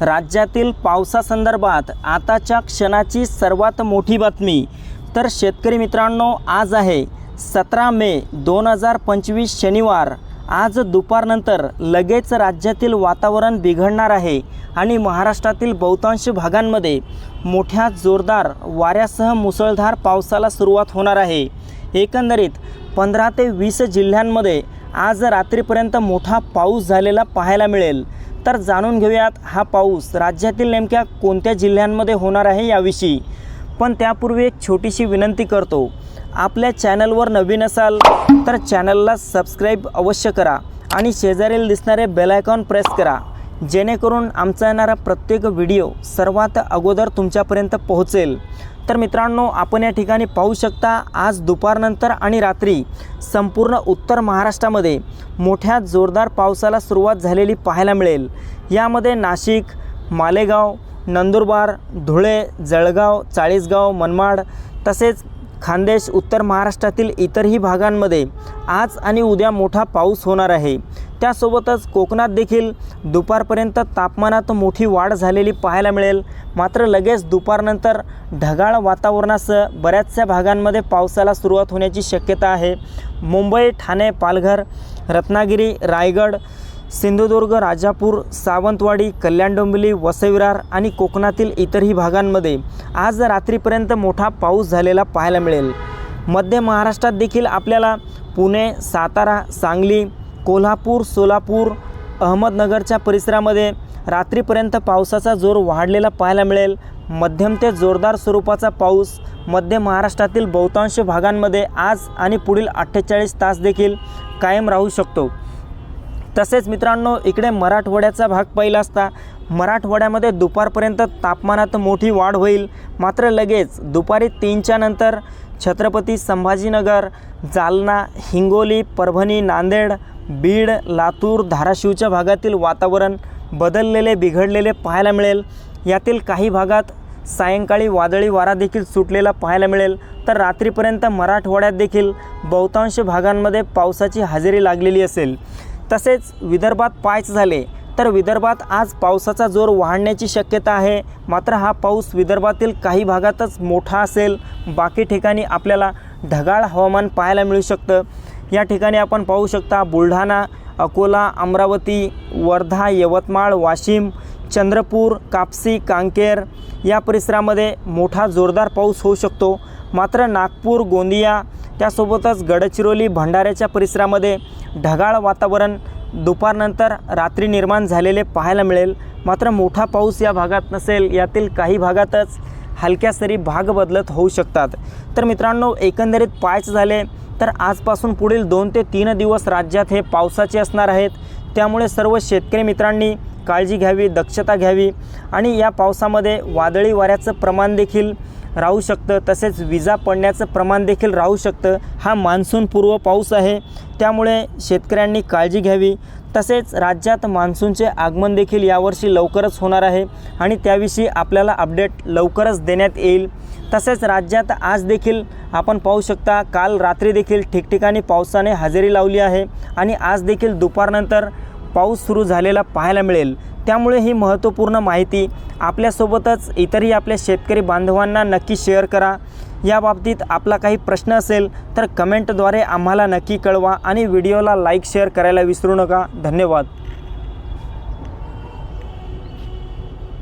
राज्यातील पावसासंदर्भात आताच्या क्षणाची सर्वात मोठी बातमी तर शेतकरी मित्रांनो आज आहे सतरा मे दोन हजार पंचवीस शनिवार. आज दुपारनंतर लगेच राज्यातील वातावरण बिघडणार आहे आणि महाराष्ट्रातील बहुतांश भागांमध्ये मोठ्या जोरदार वाऱ्यासह मुसळधार पावसाला सुरुवात होणार आहे. एकंदरीत पंधरा ते वीस जिल्ह्यांमध्ये आज रात्रीपर्यंत मोठा पाऊस झालेला पाहायला मिळेल. तर जाणून घेऊयात हा पाऊस राज्यातील नेमक्या कोणत्या जिल्ह्यांमध्ये होणार आहे याविषयी. पण त्यापूर्वी एक छोटीशी विनंती करतो. आपल्या चॅनलवर नवीन असाल तर चॅनलला सबस्क्राईब अवश्य करा आणि शेजारील दिसणारे बेलायकॉन प्रेस करा. जेणेकरून आमचा येणारा प्रत्येक व्हिडिओ सर्वात अगोदर तुमच्यापर्यंत पोहोचेल. तर मित्रांनो आपण या ठिकाणी पाहू शकता आज दुपारनंतर आणि रात्री संपूर्ण उत्तर महाराष्ट्रामध्ये मोठ्या जोरदार पावसाला सुरुवात झालेली पाहायला मिळेल. यामध्ये नाशिक मालेगाव नंदुरबार धुळे जळगाव चाळीसगाव मनमाड तसेच खानदेश उत्तर महाराष्ट्रातील इतरही भागांमध्ये आज आणि उद्या मोठा पाऊस होणार आहे. त्यासोबतच कोकणात देखील दुपारपर्यंत तापमानात मोठी वाढ झालेली पाहायला मिळेल. मात्र लगेच दुपारनंतर ढगाळ वातावरणासह बऱ्याचशा भागांमध्ये पावसाला सुरुवात होण्याची शक्यता आहे. मुंबई ठाणे पालघर रत्नागिरी रायगड सिंधुदुर्ग राजापूर सावंतवाडी कल्याण डोंबिवली वसविरार आणि कोकणातील इतरही भागांमध्ये आज रात्रीपर्यंत मोठा पाऊस झालेला पाहायला मिळेल. मध्य महाराष्ट्रात देखील आपल्याला पुणे सातारा सांगली कोल्हापूर सोलापूर अहमदनगरच्या परिसरामध्ये रात्रीपर्यंत पावसाचा जोर वाढलेला पाहायला मिळेल. मध्यम ते जोरदार स्वरूपाचा पाऊस मध्य महाराष्ट्रातील बहुतांश भागांमध्ये आज आणि पुढील अठ्ठेचाळीस तास देखील कायम राहू शकतो. तसेच मित्रांनो इकडे मराठवाड्याचा भाग पहिला असता. मराठवाड्यामध्ये दुपारपर्यंत तापमानात मोठी वाढ होईल. मात्र लगेच दुपारी तीनच्या नंतर छत्रपती संभाजीनगर जालना हिंगोली परभणी नांदेड बीड लातूर धाराशिवच्या भागातील वातावरण बदललेले बिघडलेले पाहायला मिळेल. यातील काही भागात सायंकाळी वादळी वारा देखील सुटलेला पाहायला मिळेल. तर रात्रीपर्यंत मराठवाड्यात देखील बहुतांश भागांमध्ये पावसाची हजेरी लागलेली असेल. तसेच विदर्भात पायच झाले तर विदर्भात आज पावसाचा जोर वाढण्याची शक्यता आहे. मात्र हा पाऊस विदर्भातील काही भागातच मोठा असेल. बाकी ठिकाणी आपल्याला ढगाळ हवामान पाहायला मिळू शकतं. या ठिकाणी आपण पाहू शकता बुलढाणा अकोला अमरावती वर्धा यवतमाळ वाशिम चंद्रपूर कापसी कांकेर या परिसरामध्ये मोठा जोरदार पाऊस होऊ शकतो. मात्र नागपूर गोंदिया त्यासोबतच गडचिरोली भंडाऱ्याच्या परिसरामध्ये ढगाळ वातावरण दुपारनंतर रात्री निर्माण झालेले पाहायला मिळेल. मात्र मोठा पाऊस या भागात नसेल यातील काही भागातच हलक्या सरी भाग बदलत होऊ शकतात. तर मित्रांनो एकंदरीत पायच झाले तर आजपासून पुढील दोन ते तीन दिवस राज्यात हे पावसाचे असणार आहेत. त्यामुळे सर्व शेतकरी मित्रांनी काळजी घ्यावी दक्षता घ्यावी आणि या पावसामध्ये वादळी वाऱ्याचं प्रमाण देखील राहू शकतं. तसेच विजा पडण्याचं प्रमाण देखील राहू शकतं. हा मान्सूनपूर्व पाऊस आहे. त्यामुळे शेतकऱ्यांनी काळजी घ्यावी. तसेच राज्यात मान्सूनचे आगमन देखील यावर्षी लवकरच होणार आहे आणि त्याविषयी आपल्याला अपडेट लवकरच देण्यात येईल. तसेच राज्यात आज देखील आपण पाहू शकता काल रात्री देखील ठिकठिकाणी पावसाने हजेरी लावली आहे आणि आज देखील दुपारनंतर पाऊस सुरू झालेला पाहायला मिळेल. त्यामुळे ही महत्त्वपूर्ण माहिती आपल्यासोबतच इतरही आपल्या शेतकरी बांधवांना नक्की शेअर करा. याबाबतीत आपला काही प्रश्न असेल तर कमेंटद्वारे आम्हाला नक्की कळवा आणि व्हिडिओला लाईक शेअर करायला विसरू नका. धन्यवाद.